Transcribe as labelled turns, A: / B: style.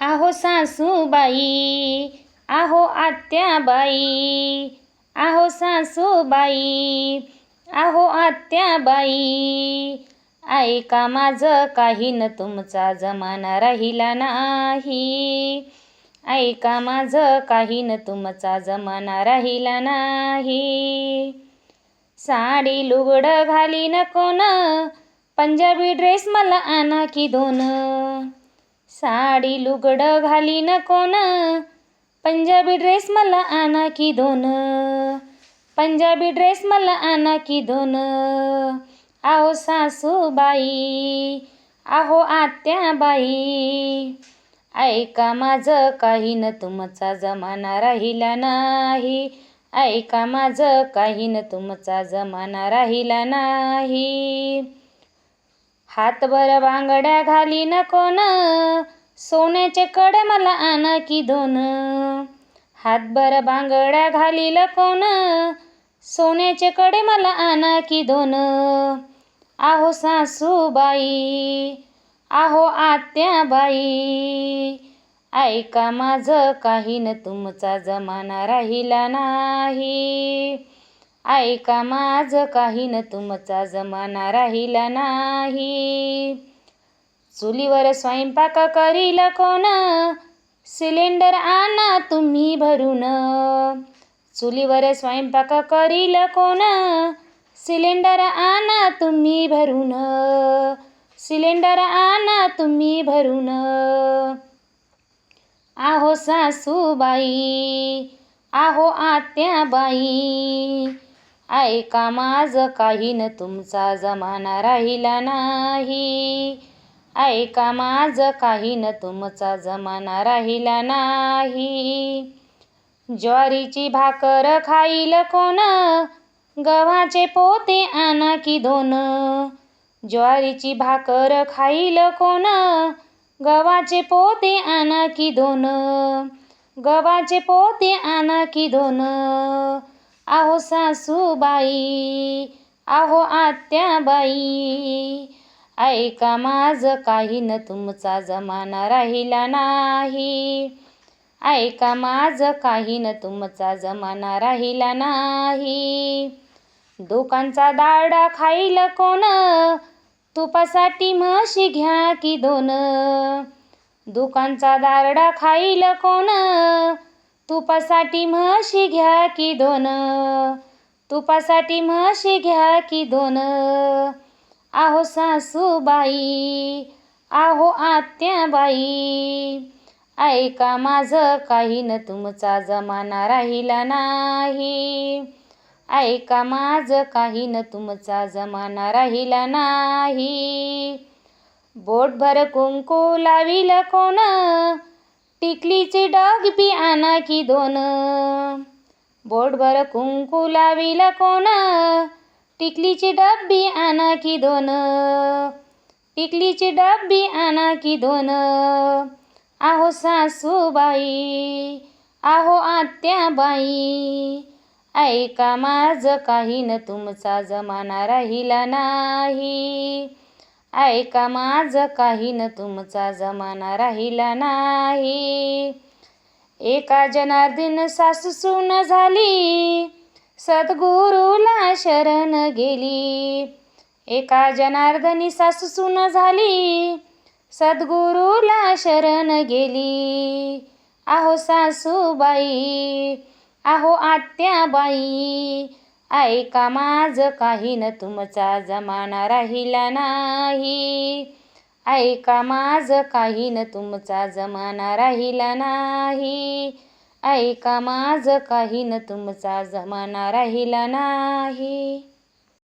A: आहो सासूबाई आहो आत्याबाई आहो सासूबाई आहो आत्याबाई ऐका माझं काही न तुमचा जमाना राहिला नाही. ऐका माझं काही न तुमचा जमाना राहिला नाही. साडी लुगडं घाली नको न पंजाबी ड्रेस मला आणा की दोन साडी लुगडं घाली नको न पंजाबी ड्रेस मला आणा की दोन. पंजाबी ड्रेस मला आणा की दोन. आहो सासूबाई आहो आत्याबाई ऐका माझं काही न तुमचा जमाना राहिला नाही. ऐका माझं काही न तुमचा जमाना राहिला नाही. हातभर बांगड्या घाली नको न सोन्याचे कडे मला आणा की दोन. हातभर बांगड्या घाली कोण? सोन्याचे कडे मला आणा की दोन. आहो सासूबाई आहो आत्याबाई ऐका माझं काही न तुमचा जमाना राहिला नाही. ऐका माझं काही न तुमचा जमाना राहिला नाही. चुलीवर स्वयंपाक करील कोण? सिलेंडर आणा तुम्ही भरून. चुलीवर स्वयंपाक करील कोण? सिलेंडर आणा तुम्ही भरून. सिलेंडर आणा तुम्ही भरून. आहो सासूबाई आहो आत्याबाई ऐका माझं काही न तुमचा जमाना राहिला नाही. ऐका माझं काही न तुमचा जमाना राहिला नाही. ज्वारीची भाकर खाईल कोण? गव्हाचे पोते आणा की दोन ज्वारीची भाकर खाईल कोण? गव्हाचे पोते आणा की दोन गव्हाचे पोते आणा की दोन आहो सासूबाई आहो आत्याबाई ऐका माझं काही न तुमचा जमाना राहिला नाही. ऐका माझं काही न तुमचा जमाना राहिला नाही. दुकानचा दाडा खाईल कोण? तुपासाठी म्हशी घ्या की दोन? दुकानचा दारडा खाईल कोण? तुपासाठी म्हशी घ्या की दोन. तुपासाठी म्हशी घ्या की दोन. आहो सासूबाई आहो आत्याबाई ऐका माझं काही न तुमचा जमाना राहिला नाही. ऐका माझं काही न तुमचा जमाना राहिला नाही. बोटभर कुंकू लावील कोण? टिकलीची डगबी आणा की दोन. बोटभर कुंकू लावील कोण? डब बी आणा की दोन. टिकलीचे डब बी आणा की दोन. आहो सासूबाई आहो आत्याबाई ऐका माझं काही न तुमचा जमाना राहिला नाही. ऐका माझं काही न तुमचा जमाना राहिला नाही. एका जनार्दन सासू सून झाली सद्गुरूला शरण गेली. एका जनार्दनी सासू सून झाली सद्गुरूला शरण गेली. आहो सासूबाई आहो आत्याबाई ऐका माझं काही न तुमचा जमाना राहिला नाही. ऐका माझं काही न तुमचा जमाना राहिला नाही. ऐका माझं काही न तुमचा जमाना राहिला नाही.